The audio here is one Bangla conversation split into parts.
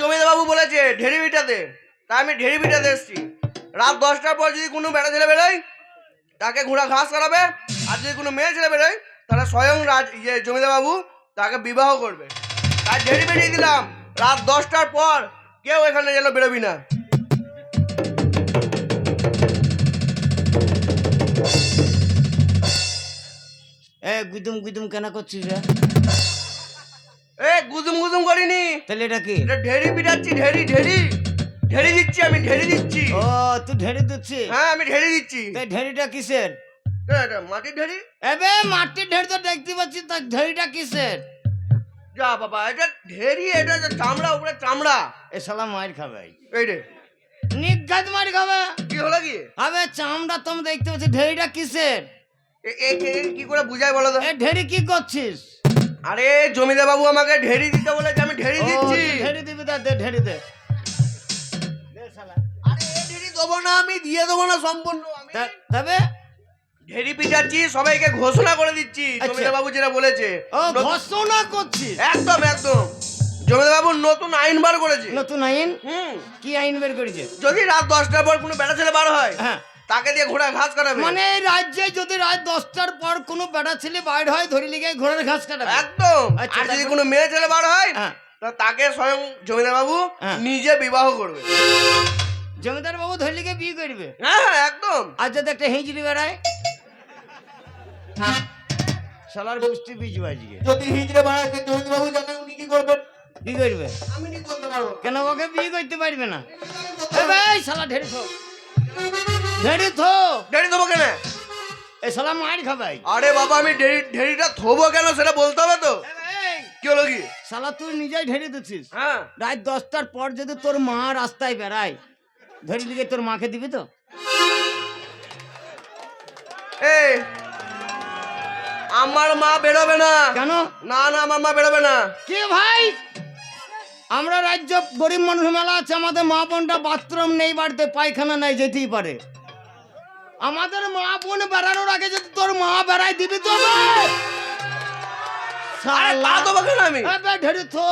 জমিদার বাবু বলেছে ঢেরি বিটাতে তাই আমি ঢেরি বিটাতে এসেছি। রাত দশটার পর যদি কোনো বেড়া ছেলে বেরোয়, তাকে ঘোড়া ঘাস করাবে আর যদি কোনো মেয়ে ছেলে বেরোয়, তাহলে স্বয়ং রাজ ইয়ে জমিদার বাবু তাকে বিবাহ করবে। তাই ঢেরি বেরিয়ে দিলাম। রাত দশটার পর কেউ এখানে যেন বেরোবি না। এ, গুদুম গুদুম কেন করছিস রে? এ গুজুম গুজুম করিনি। তাহলে এটা কি? এটা ঢেরি পিটাচ্ছি ঢেরি ঢেরি ঢেরি দিচ্ছি আমি ঢেরি দিচ্ছি। ও তুই ঢেড়ি দিচ্ছি? হ্যাঁ আমি ঢেরি দিচ্ছি। তাই ঢেড়িটা কিসের? এ, এটা মাটির ঢেরি এবে মাটির ঢেড়ি তো দেখতে পাচ্ছি তার ঢেড়িটা কিসের? যা বাবা এটা ঢেরি এটা হচ্ছে চামড়া উপরে চামড়া। এ শালা মার খাবে। এই রে। নিগাদ মার খাবে। কি হলো কি? আবে চামড়া তুমি দেখতে পাচ্ছি ঢেড়িটা কিসের? এ- এ- এ- কি করে বুঝাই বলো তো? এ ঢেড়ি কি করছিস? আরে জমিদার বাবু আমাকে ঢেরি দিতে বলেছে আমি ঢেরি ও, দিচ্ছি। ঢেড়ি দিবি দে ঢেড়ি দে। আরে দেবো না আমি দিয়ে দেবো না সম্পূর্ণ আমি তবে? ঢেরি পিটাচ্ছি সবাইকে ঘোষণা করে দিচ্ছি আচ্ছা। জমিদার বাবু যেটা বলেছে। ঘোষণা করছিস একদম একদম। জমিদার বাবু নতুন আইন বার করেছে। নতুন আইন? হুম। কি আইন বের করেছে? যদি রাত দশটার পর কোনো বেটা ছেলে বার হয় হ্যাঁ। তাকে দিয়ে ঘোড়া ঘাস কাটাবে। মানে এই রাজ্যে যদি রাত দশটার পর কোনো বেটা ছেলে বাইর হয় ধরে লিগে ঘোড়ার ঘাস কাটাবে। একদম। আচ্ছা, আর যদি কোনো মেয়ে ছেলে বার হয় হ্যাঁ। তাকে স্বয়ং জমিদার বাবু হ্যাঁ। নিজে বিবাহ করবে। জমিদার বাবু ধরে লিগে বিয়ে করবে? হ্যাঁ হ্যাঁ একদম। আর যদি একটা হিজড়ি বেড়ায়? শালার গোষ্ঠী বীজ বাজিয়ে যদি হিজড়ে বাড়াতে জমিদার বাবু জানে উনি কি করবেন। কি করবে? আমি কি করতে পারব? কেন ওকে বিয়ে করতে পারবে না? এ ভাই শালা থো ঢেড়ি থো। ঢেরি দেবো কেন? এ শালা মার খাবাই। আরে বাবা আমি ঢেরি ঢেরিটা থবো কেন? সেটা বলতে হবে তো। কি হলো কি? শালা তুই নিজেই ঢেড়ি দিচ্ছিস। হ্যাঁ। রাত দশটার পর যদি তোর মা রাস্তায় বেড়ায় ধরে লিগে তোর মাকে দিবি তো? এই আমার মা বেরোবে না। কেন? না না আমার মা বেরোবে না। কে ভাই? আমরা রাজ্য গরিব মানুষ মেলা আছে আমাদের মা বোনটা বাথরুম নেই বাড়িতে পায়খানা নাই যেতেই পারে। আমাদের মা বোন বেড়ানোর আগে যদি তোর মা বেড়াই দিবি তো? আরে দেবো কেন আমি। থো।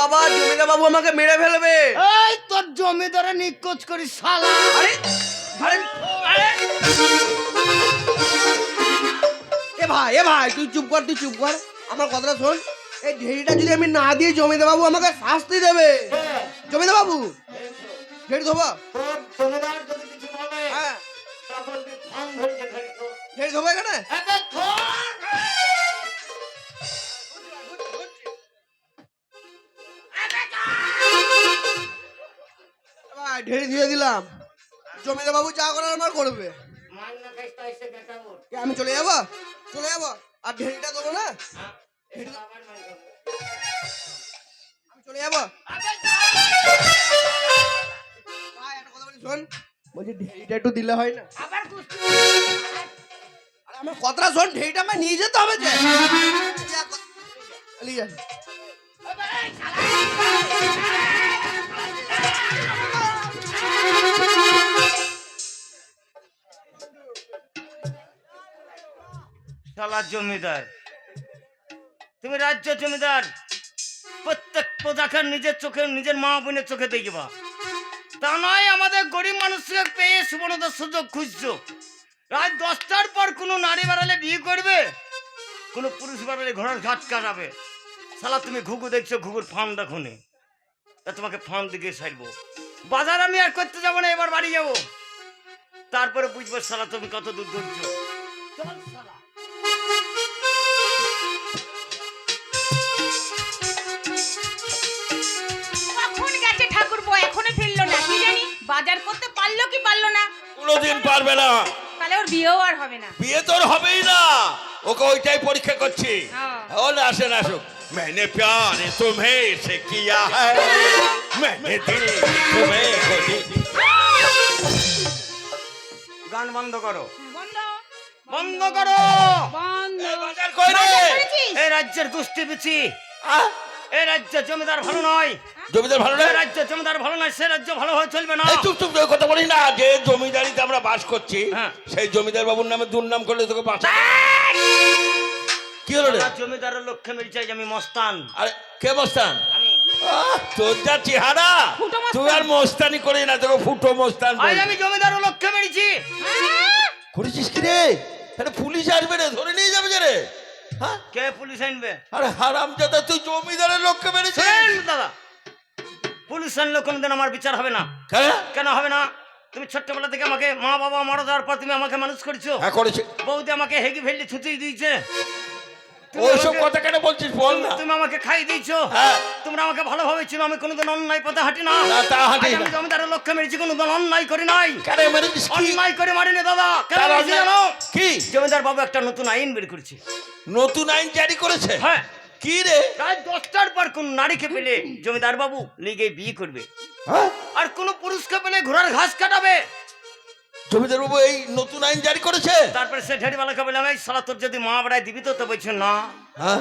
বাবা জমিদার বাবু আমাকে মেরে ফেলবে। এই তোর জমিদারে নিখোঁজ করি শালা। আরে আরে। আরে এ ভাই এ ভাই তুই চুপ কর তুই চুপ কর। আমার কথাটা শোন। এই ঢেড়িটা যদি আমি না দিই জমিদার বাবু আমাকে শাস্তি দেবে। জমিদার বাবু ঢেড়ি ধোবা। ঢেড়ি ধোবা এখানে? ঢেড়ি দিয়ে দিলাম। জমিদার বাবু যা করার আমার করবে। আমি চলে যাব? চলে যাব? আর ঢেড়িটা দেবো না। আমি চলে যাব? শোন। বলছি ঢেড়িটা একটু দিলে হয় না। আবার আমার কথাটা শোন ঢেড়িটা আমার নিয়ে যেতে হবে যা। জমিদার। তুমি রাজ্য জমিদার। প্রত্যেক প্রজাকে নিজের চোখে, নিজের মা বোনের চোখে দেখবা। তা নয়, আমাদের গরিব মানুষকে পেয়ে সুবর্ণতার সুযোগ খুঁজছো। রাত দশটার পর কোনো নারী বাড়ালে বিয়ে করবে? কোনো পুরুষ বাড়ালে ঘোড়ার ঘাট কাটাবে? সালা তুমি ঘুঘু দেখছ ঘুঘুর ফান দেখো তা তোমাকে ফান দিকে সারবো। বাজার আমি আর করতে যাব না এবার বাড়ি যাব। তারপরে বুঝব সালা তুমি কত দূর ধরছো চল শালা। কখন গেছে ঠাকুরপো? এখনও না বাজার করতে পারল কি পারল না? কোনোদিন পারবে না। তাহলে ওর বিয়েও আর হবে না বিয়ে তোর হবেই না ওকে ওইটাই পরীক্ষা করছি হ্যাঁ। ও না আসেন আসুক मैंने प्यार तुम्हें से किया है मैंने दिल तुम्हें को दी- গান বন্ধ করো বন্ধ বন্ধ করো বন্ধ এ, বাজার কই রে বাজার করেছিস? এই রাজ্যের কুস্তি পিছি আহ, এই রাজ্য জমিদার ভালো নয়। জমিদার ভালো না এই রাজ্য জমিদার ভালো নয় সে রাজ্য ভালো হয়ে চলবে না। চুপ চুপ তোকে কথা বলি না। যে জমিদারিতে আমরা বাস করছি হ্যাঁ। সেই জমিদার বাবুর নামে দুর্নাম করলে তোকে বাঁচা কি হলো রে? জমিদারের লক্ষ্যে মেরে চাই আমি মস্তান। আরে কে বস্তান আমি। আহ, তোর যা চেহারা। তুই আর মোস্তানি করে না তোকে ফুটো মোস্তান আজ আমি জমিদার লক্ষ্যে মেরেছি? করেছিস কি রে? আরে পুলিশ আসবে রে ধরে নিয়ে যাবে রে। কে পুলিশ আনবে? আরে হারাম জাদা তুই জমিদারের লোককে মেরেছিস? দাদা পুলিশ আনলে কোনোদিন আমার বিচার হবে না। হ্যাঁ কেন হবে না? তুমি ছোট্টবেলা থেকে আমাকে মা বাবা মারা যাওয়ার পর তুমি আমাকে মানুষ করেছ। হ্যাঁ করেছে। বৌদি আমাকে হেগি ফেললি ছুটি দিয়েছে। ওইসব কথা কেন বলছিস বল না। তুমি আমাকে খাইয়ে দিয়েছ? হ্যাঁ। তোমরা আমাকে ভালোভাবে ছিল আমি কোনোদিন অন্যায় পথে হাঁটি না। না, তা হাঁটি আমি জমিদারের লক্ষ্যে মেরেছি কোনোদিন অন্যায় করি নাই। কেন মেরেছিস অন্যায় করে মারিনি দাদা কেন মেরেছি জানো? কি? জমিদার বাবু একটা নতুন আইন বের করেছে। নতুন আইন জারি করেছে? হ্যাঁ। কি রে? রাত দশটার পর কোন নারীকে পেলে জমিদার বাবু লিগে বিয়ে করবে। হ্যাঁ? আর কোন পুরুষকে পেলে ঘোড়ার ঘাস কাটাবে। জমিদার বাবু এই নতুন আইন জারি করেছে? তারপরে সে ঢেড়িওয়ালাকে বললাম এই সালা তোর যদি মা বেড়ায় দিবি তো তো বলছে না। হ্যাঁ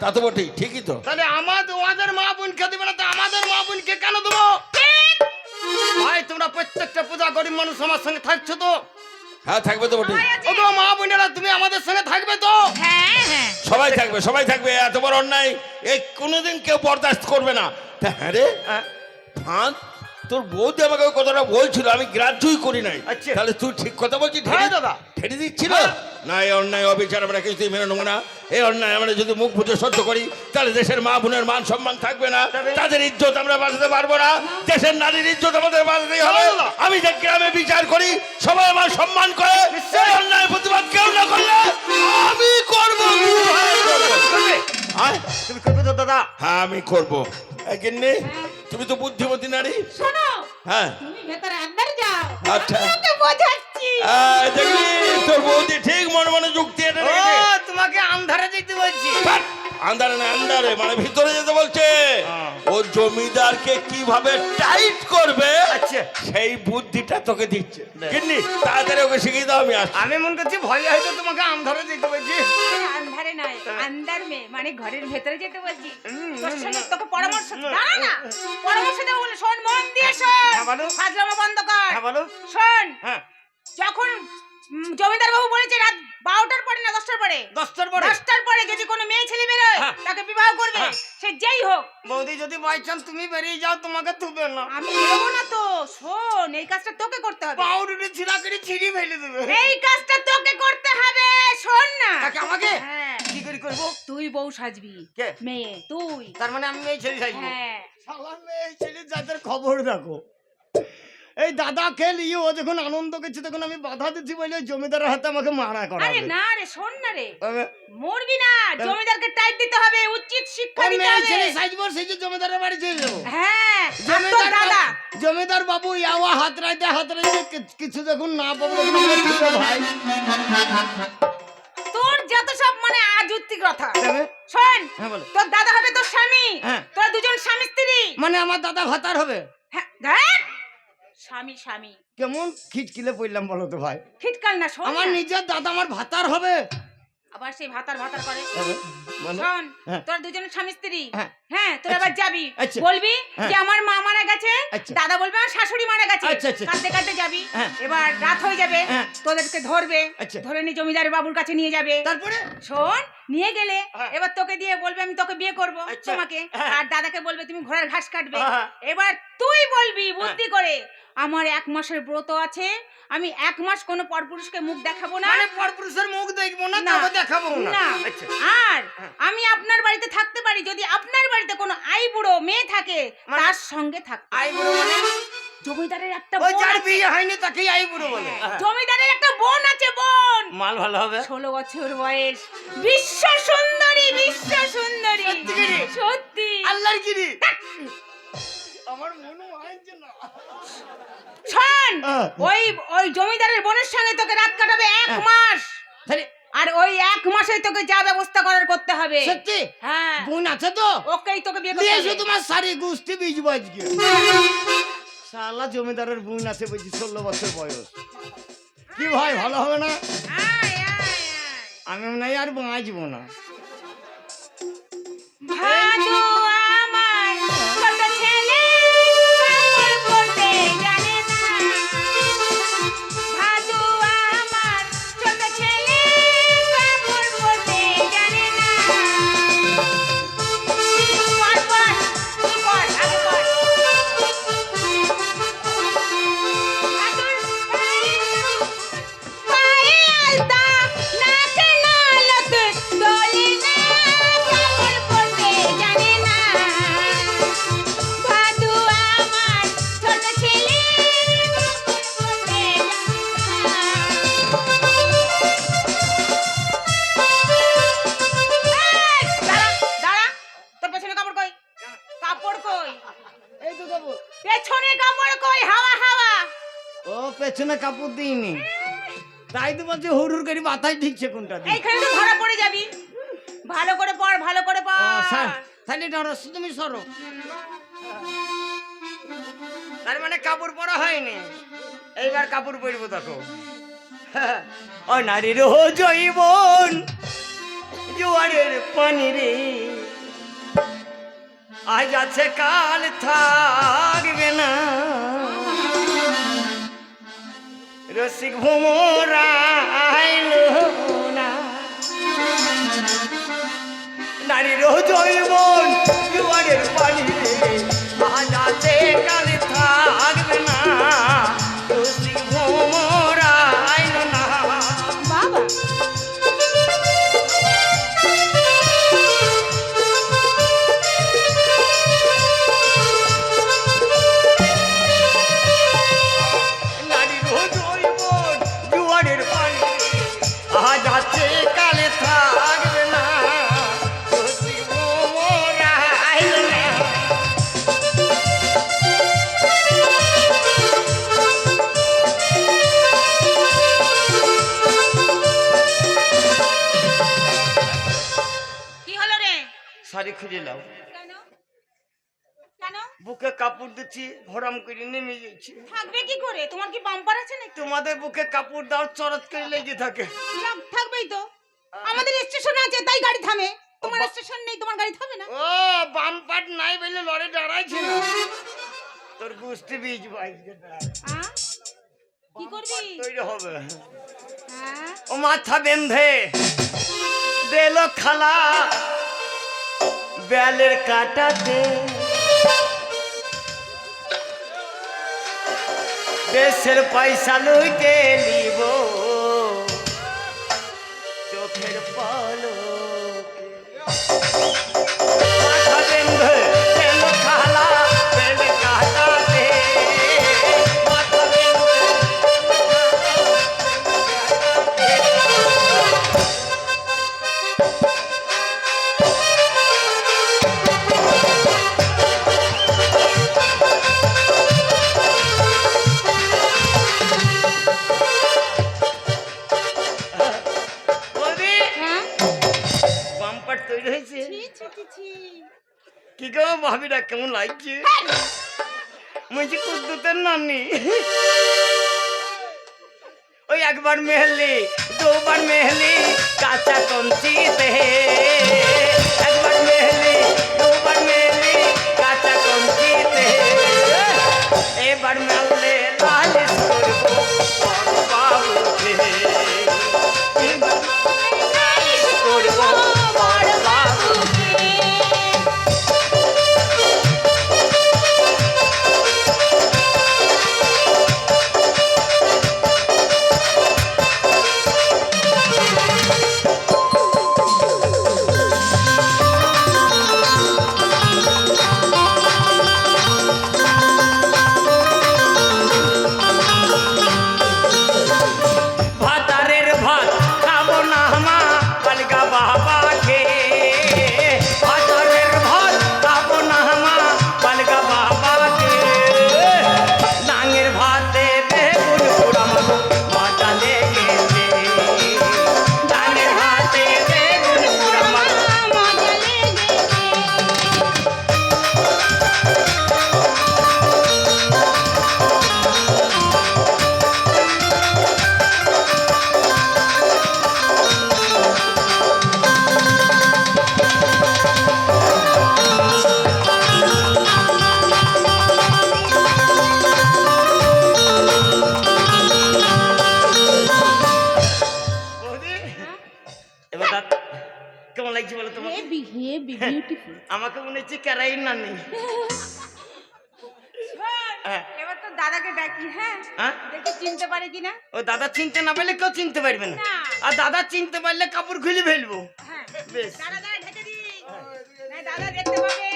তা তো বটেই ঠিকই তো। তাহলে আমাদের ওদের মা বোনকে দিবে না তো আমাদের মা বোনকে কেন দেবো? ভাই তোমরা প্রত্যেকটা পূজা গরিব মানুষ আমার সঙ্গে থাকছো তো? হ্যাঁ থাকবে তো বটেই। ও তো মা বোনেরা তুমি আমাদের সঙ্গে থাকবে তো? হ্যাঁ হ্যাঁ। সবাই থাকবে সবাই থাকবে এত বড় অন্যায়। এই কোনোদিন কেউ বরদাস্ত করবে না। হ্যাঁ রে হ্যাঁ, ফাঁদ তোর বৌদি আমাকে ওই কথাটা বলছিল আমি গ্রাহ্যই করি নাই। আচ্ছা। তাহলে তুই ঠিক কথা বলছিস হ্যাঁ, দাদা। ঠেলে দিচ্ছিল? হ্যাঁ। না এই অন্যায় অবিচার আমরা কিছুই মেনে নেব না। এই অন্যায় আমরা যদি মুখ বুঝে সহ্য করি তাহলে দেশের মা বোনের মান সম্মান থাকবে না। তাদের ইজ্জত আমরা বাঁচাতে পারব না। দেশের নারীর ইজ্জত আমাদের বাঁচাতেই হবে। হ্যাঁ, আমি যে গ্রামে বিচার করি সবাই আমার সম্মান করে। এই অন্যায় প্রতিবাদ কেউ না করলে আমি করব। তুমি করবে তো দাদা? হ্যাঁ আমি করব। একেন্নে তুমি তো বুদ্ধিমতী নারী। শোনো হ্যাঁ। তুমি ভেতরে আন্দার যাও। আচ্ছা। আমি বোঝাচ্ছি। দেখলি তোর বৌদি ঠিক মনে মনে যুক্তি এটা রেখেছে। তোমাকে আন্ধারে যেতে বলছি। বাট, না আন্দারে মানে ভিতরে যেতে বলছে। হ্যাঁ। ও জমিদারকে কীভাবে টাইট করবে আচ্ছা। সেই বুদ্ধিটা তোকে দিচ্ছে। কিন্নি তাড়াতাড়ি ওকে শিখিয়ে দাও আমি আমি মনে করছি ভয় হয়তো তোমাকে আন্ধারে যেতে বলছি। আন্ধারে নয় আন্দার মে মানে ঘরের ভেতরে যেতে বলছি। তোর সঙ্গে তোকে পরামর্শ দাঁড়া না। পরামর্শ দেবো বলে শোন মন দিয়ে শোন। হ্যাঁ, বলো। ফাজলামো বন্ধ কর। হ্যাঁ বলো। শোন হ্যাঁ। যখন জমিদার বাবু বলেছে রাত বারোটার পরে না দশটার পরে? দশটার পরে। দশটার পরে যদি কোনো মেয়ে ছেলে বেরোয় হ্যাঁ। তাকে বিবাহ করবে। সে যেই হোক। বৌদি যদি বাই চান্স তুমি বেরিয়ে যাও তোমাকে তুবে না। আমি বেরোবো না তো। শোন এই কাজটা তোকে করতে হবে। পাউরুটি ছিঁড়া করে ছিঁড়ি ফেলে দেবে। এই কাজটা তোকে করতে হবে। শোন না। আমাকে? হ্যাঁ। কি করে করব? তুই বউ সাজবি। কে? মেয়ে তুই। তার মানে আমি এই ছেলে চাইব হ্যাঁ। শালা মেয়ে ছেলে যাদের খবর দেখো। এই দাদা খেলিয়ে ও যখন আনন্দ করছে তখন আমি বাধা দিচ্ছি বলে জমিদারের হাতে আমাকে মারা আরে না রে শোন না রে। মরবি না জমিদারকে টাইট দিতে হবে উচিত শিক্ষা দিতে হবে। ছেলে সাজবো সেই যে জমিদারের বাড়ি চলে যাব। হ্যাঁ জমিদার দাদা। জমিদার বাবু ইয়াওয়া হাত রাইতে হাত রাইতে কিছু যখন না পাবো ভাই? তোর যত সব মানে আজুত্তি কথা? শোন হ্যাঁ বলো। তোর দাদা হবে তোর স্বামী। হ্যাঁ। তোর দুজন স্বামী স্ত্রী। মানে আমার দাদা ভাতার হবে। হ্যাঁ স্বামী স্বামী কেমন খিচকিলে পড়লাম বলো তো ভাই খিটকাল না শোন আমার নিজের দাদা আমার ভাতার হবে আবার সেই ভাতার ভাতার করে মানে শোন হ্যাঁ। তোর দুজন স্বামী স্ত্রী হ্যাঁ। হ্যাঁ তোর আচ্ছা। আবার যাবি আচ্ছা। বলবি হ্যাঁ। যে আমার মা মারা গেছে আচ্ছা। দাদা বলবে আমার শাশুড়ি মারা গেছে আচ্ছা, আচ্ছা। কাঁদতে কাঁদতে যাবি হ্যাঁ। এবার রাত হয়ে যাবে হ্যাঁ। তোদেরকে ধরবে আচ্ছা। ধরে নিয়ে জমিদার বাবুর কাছে নিয়ে যাবে তারপরে শোন নিয়ে গেলে হ্যাঁ। এবার তোকে দিয়ে বলবে আমি তোকে বিয়ে করব আচ্ছা। তোমাকে হ্যাঁ। আর দাদাকে বলবে তুমি ঘোড়ার ঘাস কাটবে হ্যাঁ। এবার তুই বলবি বুদ্ধি করে আমার এক মাসের ব্রত আছে আমি এক মাস কোনো পরপুরুষকে মুখ দেখাবো না মানে পরপুরুষের মুখ দেখব না। তবে দেখাবো না আচ্ছা আর। আমি আপনার বাড়িতে থাকতে পারি যদি আপনার বাড়িতে কোনো আইবুড়ো মেয়ে থাকে মানে- তার সঙ্গে থাক আই বুড়ো মানে জমিদারের একটা ওই বোন যার বিয়ে হয়নি তাকেই আই বুড়ো বলে। হ্যাঁ, জমিদারের একটা বোন আছে বোন। মাল ভালো হবে? ষোলো বছর বয়স। বিশ্ব সুন্দরী বিশ্ব সুন্দরী। সত্যি কি সত্যি। আল্লাহর গিরি আমার মনে হয় না। শোন। ওই ওই জমিদারের বোনের সঙ্গে তোকে রাত কাটাবে এক হ্যাঁ। মাস। তাহলে আর ওই এক মাসে তোকে যা ব্যবস্থা করার করতে হবে। সত্যি? হ্যাঁ। বোন আছে তো? ওকেই তোকে বিয়ে করতে হবে। তোমার গুস্তি বীজবো আজকে শালা জমিদারের বোন আছে বলছি ষোলো বছর বয়স। কি ভাই ভালো হবে না। আমি মনে হয় আর বাঁচবো না। ভাদু মাথায় ঠিকছে কোনটা দিয়ে? এইখানে তো ধরা পড়ে যাবি। ভালো করে পড় ভালো করে ও, পড় তাহলে ধরো তুমি সরো। তার মানে কাপড় পরা হয়নি? এইবার কাপড় পরবো দেখো। ও নারীর হো জৈবন জোয়ারের পানি রে আজ আছে কাল থাকবে না। রসিক ভোমরা না নারীর জৈবন শাড়ি খুঁজে নাও। বুকে কাপড় দিচ্ছি ভরাম করে নেমে যাচ্ছি। থাকবে কি করে? তোমার কি বাম্পার আছে নাকি? তোমাদের বুকে কাপড় দাও চরত করে লেগে থাকে। থাকবেই তো। আমাদের স্টেশন আছে তাই গাড়ি থামে। তোমার স্টেশন নেই তোমার গাড়ি থামে না। ও বাম্পার নাই বলে লড়ে দাঁড়াইছি না তোর গুষ্টি বীজ বাইক কি করবি? তৈরি হবে। হ্যাঁ। ও মাথা বেঁধে দেল খালা। বেলের কাটাতে। দেশের পয়সা লইতে নিব। ছি, ছি, ছি, ছি। কি গো ভাবিরা কেমন লাগছে? মুঝে কুদ্দুতের নানি। ওই একবার মেহলি দুবার মেহলি কাঁচা কঞ্চিতে একবার মেহলি দুবার মেহলি কাঁচা কঞ্চিতে এবার মেললে এবার দাঁত কেমন লাগছে বলো তোমাকে? হেভি হেভি বিউটিফুল আমাকে মনে হচ্ছে ক্যারাইন নানি হ্যাঁ। এবার তো দাদাকে ডাকি হ্যাঁ? হ্যাঁ? দেখি চিনতে পারে কিনা? ও দাদা চিনতে না পারলে কেউ চিনতে পারবে না। আর দাদা চিনতে পারলে কাপড় খুলে ফেলব। হ্যাঁ। বেশ। দাদা দাদা ঢেকে দি দাদা দেখতে পাবে।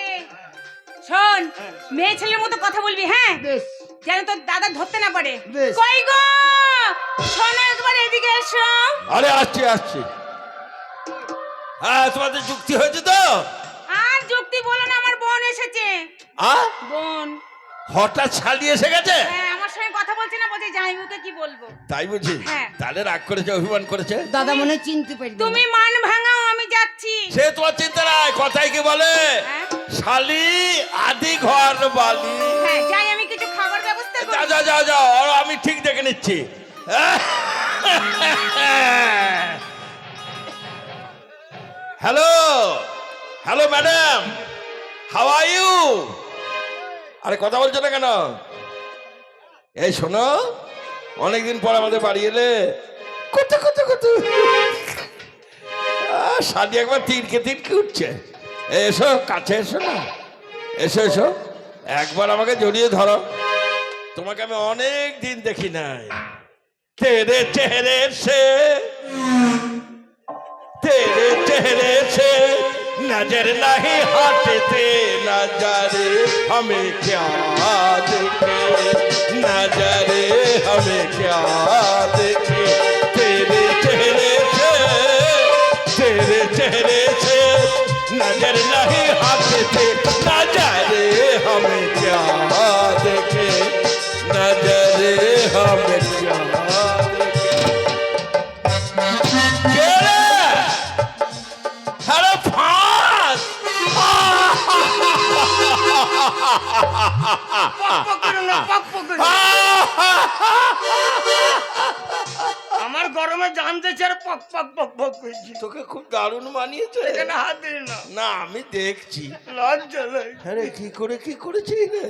শোন মেয়ে ছেলের মতো কথা বলবি হ্যাঁ? বেশ। যেন তোর দাদা ধরতে না পারে। কই গো? শোনো একবার এদিকে এসো। আরে আসছি আসছি। হ্যাঁ তোমাদের যুক্তি হয়েছে তো? আর যুক্তি বলো না আমার বোন এসেছে। আ? বোন। হঠাৎ ছাড়িয়ে এসে গেছে? হ্যাঁ আমার সঙ্গে কথা বলছে না বলছে জামাইবাবুকে কি বলব? তাই বুঝি হ্যাঁ। তাহলে রাগ করেছে অভিমান করেছে? দাদা মনে চিনতে পারি তুমি মান ভাঙাও আমি যাচ্ছি। সে তোমার চিন্তা নাই কথাই কি বলে? হ্যাঁ? শালি আদি ঘর বালি। হ্যাঁ যাই আমি কিছু খাবার ব্যবস্থা যা করি। যা যা যা ওর আমি ঠিক দেখে নিচ্ছি। Hello hello madam how are you আরে, কথা বলছো না কেন? এই শোনো, অনেকদিন পর আমাদের বাড়ি এলে। কত কত কত। শাদি একবার তিনকে তিনকে উঠছে। এসো, কাছে এসো না। এসো এসো। একবার আমাকে জড়িয়ে ধরো। তোমাকে আমি অনেক দিন দেখি নাই। তেরে চেহারে সে। तेरे चेहरे से नज़र नहीं हटते, नज़र हमें क्या देखे? नज़र हमें क्या देखे? तेरे चेहरे से तेरे चेहरे से नज़र আমার গরমে জানতেছে আর পক পক পক পক করছি। তোকে খুব দারুণ মানিয়েছে। এখানে হাত দিস না। না আমি দেখছি। লজ্জা লাগে আরে কি করে কি করেছি রে?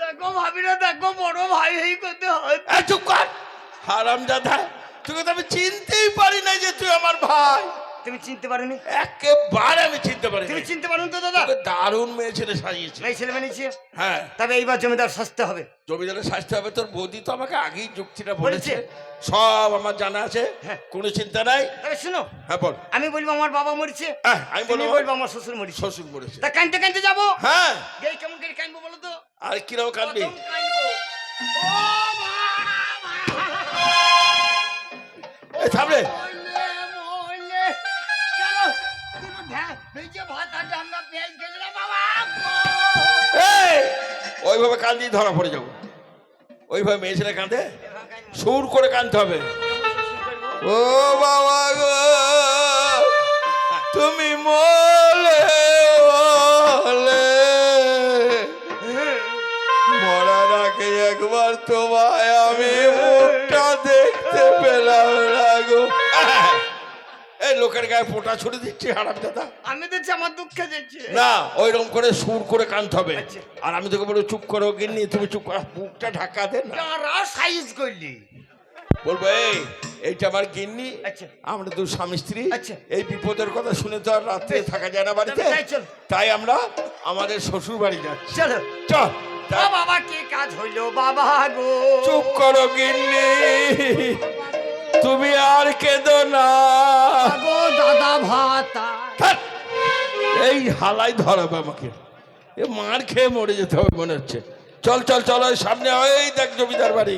দেখো ভাবি না দেখো বড় ভাই এই করতে হয়। চুপ কর। তোকে তো আমি চিনতেই পারি না যে তুই আমার ভাই। তুমি চিনতে পারোনি? একেবারে আমি চিনতে পারি তুমি চিনতে পারো তো দাদা? দারুণ মেয়ে ছেলে সাজিয়েছে। মেয়ে ছেলে বানিয়েছে? হ্যাঁ। তবে এইবার জমিদার সাজতে হবে। জমিদারের সাজতে হবে তোর বৌদি তো আমাকে আগেই যুক্তিটা বলেছে? সব আমার জানা আছে হ্যাঁ। কোনো চিন্তা নাই। তবে শুনো হ্যাঁ বল। আমি বলব আমার বাবা মরেছে। হ্যাঁ, আমি বলব আমার শ্বশুর মরেছে। শ্বশুর মরেছে। তা কানতে কানতে যাব? হ্যাঁ। গেই কেমন করে কানবো বলো তো? আর কীরকম কাঁদবি! এই থামলে ওইভাবে কান্দি ধরা পড়ে যাব। ওইভাবে মেয়ে ছেলে কাঁদে, সুর করে কাঁদতে হবে। ও বাবা গো, তুমি মলে লোকের গায়ে ফোঁটা ছুড়ে দিচ্ছি হারাম দাদা। আমি দেখছি আমার দুঃখে যাচ্ছে না ওইরকম করে সুর করে কানতে হবে। আচ্ছা। আর আমি তোকে বলব চুপ করো গিন্নি তুমি চুপ করো। বুকটা ঢাকা দে না। সাইজ করলি। বলব এই এইটা আমার গিন্নি। আচ্ছা। আমরা দু স্বামী স্ত্রী। আচ্ছা। এই বিপদের কথা শুনে তো আর রাত্রে থাকা যায় না বাড়িতে। তাই চল। তাই আমরা আমাদের শ্বশুর বাড়ি যাচ্ছি। চলো। চল বাবা কি কাজ হইল বাবা গো। চুপ করো গিন্নি। তুমি আর কেঁদো না। গো দাদা ভাতা। এই হালাই ধরাবে আমাকে। এ মার খেয়ে মরে যেতে হবে মনে হচ্ছে। চল চল চল ওই সামনে ওই দেখ জমিদার বাড়ি।